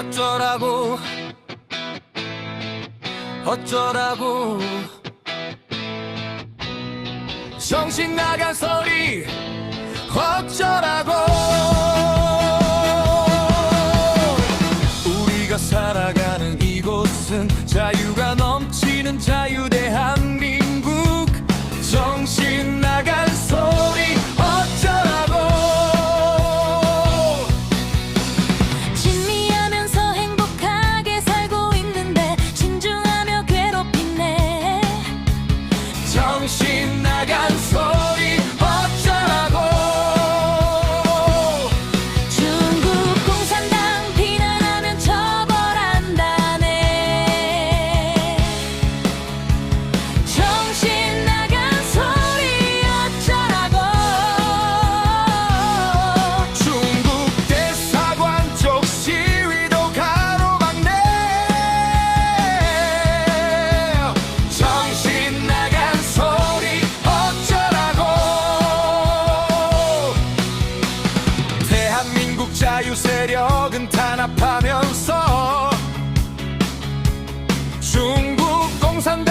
어쩌라고? 어쩌라고? 정신 나간 소리. 정신 나간 소 자유 세력은 탄압하면서 중국 공산당